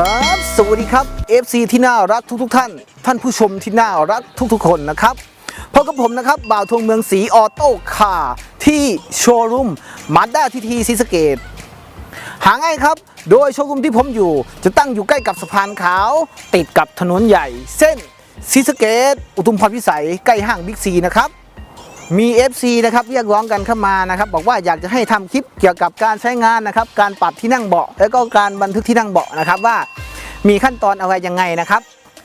ครับ สวัสดีครับ FC ที่น่ารักทุกๆทท่าน ท่านผู้ชมที่น่ารักทุกๆ คนนะครับพบกับผมนะครับ บ่าวทวงเมืองสีออโต้คาร์ที่โชว์รูมมาด้าทีทีซีสเกต หาง่ายครับ โดยโชว์รูมที่ผมอยู่ จะตั้งอยู่ใกล้กับสะพานขาว ติดกับถนนใหญ่ เส้นซีสเกต อุทุมพรพิสัยใกล้ห้างบิ๊กซีนะครับ มี FC นะครับเรียกร้องกันเข้ามานะครับบอกว่าอยากจะให้ทำคลิปเกี่ยวกับการใช้งานนะครับการปรับที่นั่งเบาะ แล้วก็การบันทึกที่นั่งเบาะนะครับว่า มีขั้นตอนอะไรยังไงนะครับ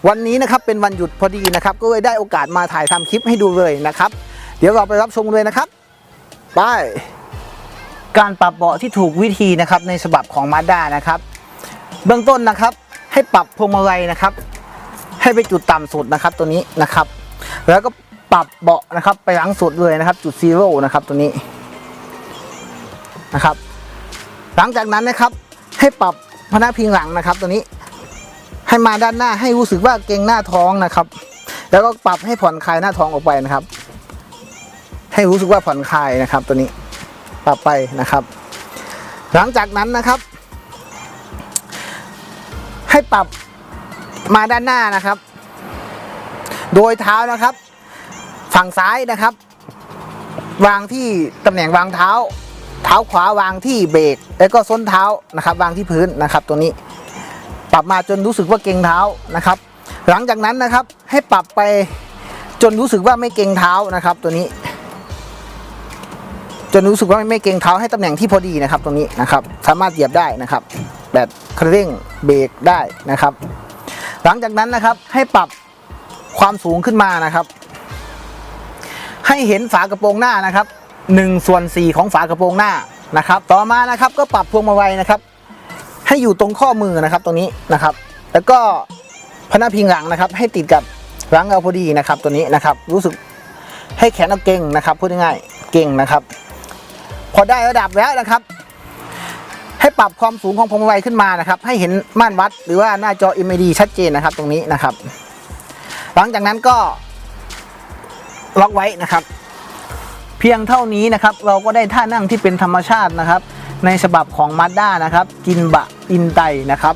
วันนี้นะครับเป็นวันหยุดพอดีนะครับก็เลยได้โอกาสมาถ่ายทำคลิปให้ดูเลยนะครับ เดี๋ยวเราไปรับชมเลยนะครับไปการปรับเบาะที่ถูกวิธีนะครับในฉบับของมาด้านะครับ เบื้องต้นนะครับให้ปรับพวงมาลัยนะครับ ให้ไปจุดต่ำสุดนะครับตัวนี้นะครับ แล้วก็ ปรับเบาะนะครับไปหลังสุดเลยนะครับ จุดซีโร่นะครับตัวนี้นะครับ หลังจากนั้นนะครับ ให้ปรับพนักพิงหลังนะครับ ตัวนี้ ให้มาด้านหน้าให้รู้สึกว่าเกรงหน้าท้องนะครับ แล้วก็ปรับให้ผ่อนคลายหน้าท้องออกไปนะครับ ให้รู้สึกว่าผ่อนคลายนะครับ ตัวนี้ปรับไปนะครับ หลังจากนั้นนะครับ ให้ปรับมาด้านหน้านะครับ โดยเท้านะครับ ฝั่งซ้ายนะครับ วางที่ตำแหน่งวางเท้า เท้าขวาวางที่เบรกแล้วก็ส้นเท้านะครับ วางที่พื้นนะครับ ตัวนี้ ปรับมาจนรู้สึกว่าเกรงเท้านะครับ หลังจากนั้นนะครับให้ปรับไปจนรู้สึกว่าไม่เกรงเท้านะครับ ตัวนี้ จนรู้สึกว่าไม่เกรงเท้าให้ตำแหน่งที่พอดีนะครับ ตรงนี้นะครับ สามารถเหยียบได้นะครับ แบบเคร่งเบรกได้นะครับ หลังจากนั้นนะครับให้ปรับความสูงขึ้นมานะครับ ให้เห็นฝากระโปรงหน้านะครับ1ส่วน4ของฝากระโปรงหน้านะครับ ต่อมานะครับก็ปรับพวงมาลัยนะครับ ให้อยู่ตรงข้อมือนะครับตรงนี้นะครับ แล้วก็พนักพิงหลังนะครับ ให้ติดกับหลังเอาพอดีนะครับ ตัวนี้นะครับรู้สึกให้แขนเอาเก่งนะครับพูดง่ายๆเก่งนะครับ พอได้ระดับแล้วนะครับ ให้ปรับความสูงของพวงมาลัยขึ้นมานะครับ ให้เห็นม่านวัดหรือว่าหน้าจอ MID ชัดเจนนะครับตรงนี้นะครับ หลังจากนั้นก็ ล็อกไว้นะครับ เพียงเท่านี้นะครับ เราก็ได้ท่านั่งที่เป็นธรรมชาตินะครับ ในฉบับของ Mazda นะครับกินบะอินไตนะครับ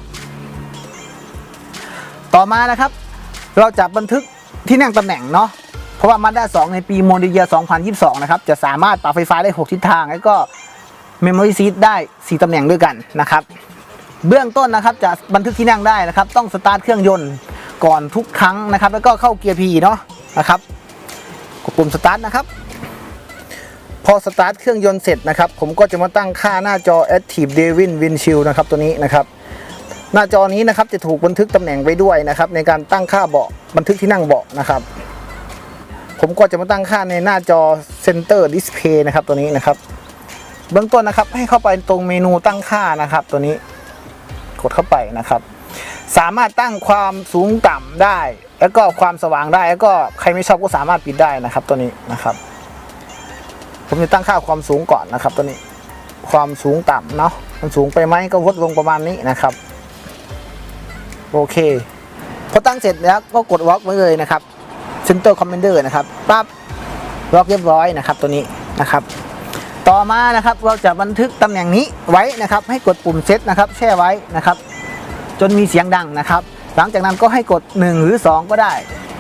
ต่อมานะครับ เราจะบันทึกที่นั่งตำแหน่งเนาะเพราะว่า Mazda 2ในปีโมเดลเยีย2022 นะครับ จะสามารถปรับไฟฟ้าได้ 6 ทิศทาง แล้วก็ Memory Seat ได้ 4 ตำแหน่งด้วยกันนะครับ เบื้องต้นนะครับจะบันทึกที่นั่งได้นะครับ ต้องสตาร์ทเครื่องยนต์ก่อนทุกครั้งนะครับ แล้วก็เข้าเกียร์ P เนาะนะครับ ปุ่มสตาร์ทนะครับ พอสตาร์ทเครื่องยนต์เสร็จนะครับ ผมก็จะมาตั้งค่าหน้าจอ Active Devin Windshield นะครับตัวนี้นะครับ หน้าจอนี้นะครับจะถูกบันทึกตำแหน่งไว้ด้วยนะครับ ในการตั้งค่าเบาะบันทึกที่นั่งเบาะนะครับผมก็จะมาตั้งค่าในหน้าจอ Center Display นะครับตัวนี้นะครับ เบื้องต้นนะครับให้เข้าไปตรงเมนูตั้งค่านะครับ ตัวนี้กดเข้าไปนะครับ สามารถตั้งความสูงต่ำได้ แล้วก็ความสว่างได้แล้วก็ใครไม่ชอบก็สามารถปิดได้นะครับ ตัวนี้นะครับ ผมจะตั้งค่าความสูงก่อนนะครับ ตัวนี้ความสูงต่ำเนาะมันสูงไปไหมก็ลดลงประมาณนี้นะครับ โอเค พอตั้งเสร็จแล้วก็กดล็อกไว้เลยนะครับ Center Commander นะครับปั๊บล็อกเรียบร้อยนะครับ ตัวนี้นะครับ ต่อมานะครับเราจะบันทึกตำแหน่งนี้ไว้นะครับ ให้กดปุ่มเซตนะครับ แช่ไว้นะครับ จนมีเสียงดังนะครับ หลังจากนั้นก็ให้กด 1 หรือ 2 ก็ได้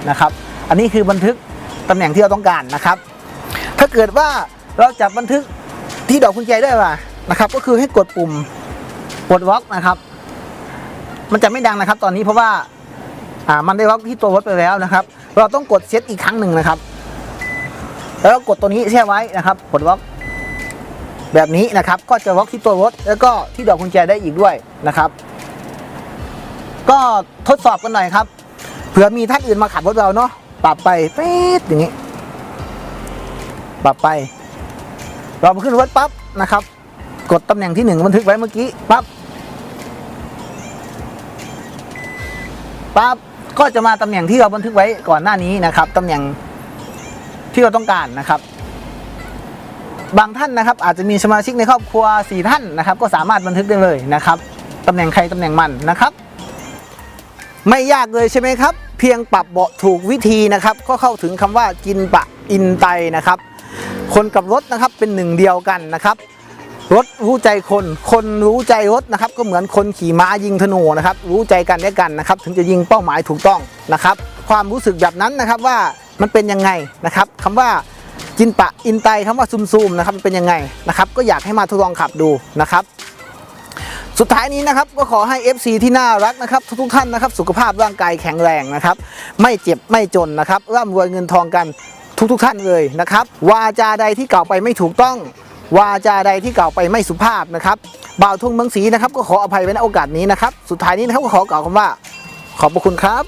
นะครับ อันนี้คือบันทึกตำแหน่งที่เราต้องการนะครับ ถ้าเกิดว่าเราจะบันทึกที่ดอกกุญแจได้ป่ะนะครับ ก็คือให้กดปุ่มกดวอล็อกนะครับ มันจะไม่ดังนะครับ ตอนนี้เพราะว่าอ่ามันได้วอล็อกที่ตัวรถไปแล้วนะครับ เราต้องกดเซตอีกครั้งหนึ่งนะครับ แล้วกดตัวนี้แช่ไว้นะครับกดวอล็อกแบบนี้นะครับ ก็จะวอล็อกที่ตัวรถแล้วก็ที่ดอกกุญแจได้อีกด้วยนะครับ ก็ทดสอบกันหน่อยครับ เผื่อมีท่านอื่นมาขับรถเราเนาะปรับไปเป๊ดอย่างนี้ ปรับไป เราขึ้นรถปั๊บนะครับ กดตำแหน่งที่หนึ่งบันทึกไว้เมื่อกี้ปั๊บปั๊บก็จะมาตำแหน่งที่เราบันทึกไว้ก่อนหน้านี้นะครับตำแหน่งที่เราต้องการนะครับ บางท่านนะครับ อาจจะมีสมาชิกในครอบครัวสี่ท่านนะครับ ก็สามารถบันทึกได้เลยนะครับตำแหน่งใครตำแหน่งมันนะครับ ไม่ยากเลยใช่ไหมครับ เพียงปรับเบาะถูกวิธีนะครับ ก็เข้าถึงคำว่ากินปะอินไตนะครับ คนกับรถนะครับเป็นหนึ่งเดียวกันนะครับ รถรู้ใจคน คนรู้ใจรถนะครับ ก็เหมือนคนขี่ม้ายิงธนูนะครับ รู้ใจกันและกันนะครับ ถึงจะยิงเป้าหมายถูกต้องนะครับ ความรู้สึกแบบนั้นนะครับว่ามันเป็นยังไงนะครับคำว่าจินปะอินไตคำว่าซุมซูมนะครับเป็นยังไงนะครับ ก็อยากให้มาทดลองขับดูนะครับ สุดท้ายนี้นะครับก็ขอให้ FC ที่น่ารักนะครับทุกๆท่านนะครับสุขภาพร่างกายแข็งแรงนะครับไม่เจ็บไม่จนนะครับร่ำรวยเงินทองกันทุกๆท่านเลยนะครับวาจาใดที่กล่าวไปไม่ถูกต้อง วาจาใดที่กล่าวไปไม่สุภาพนะครับบ่าวทุ่งเมืองศรีนะครับก็ขออภัยไว้ในโอกาสนี้นะครับสุดท้ายนี้นะครับก็ขอกล่าวคำว่า ขอบพระคุณครับ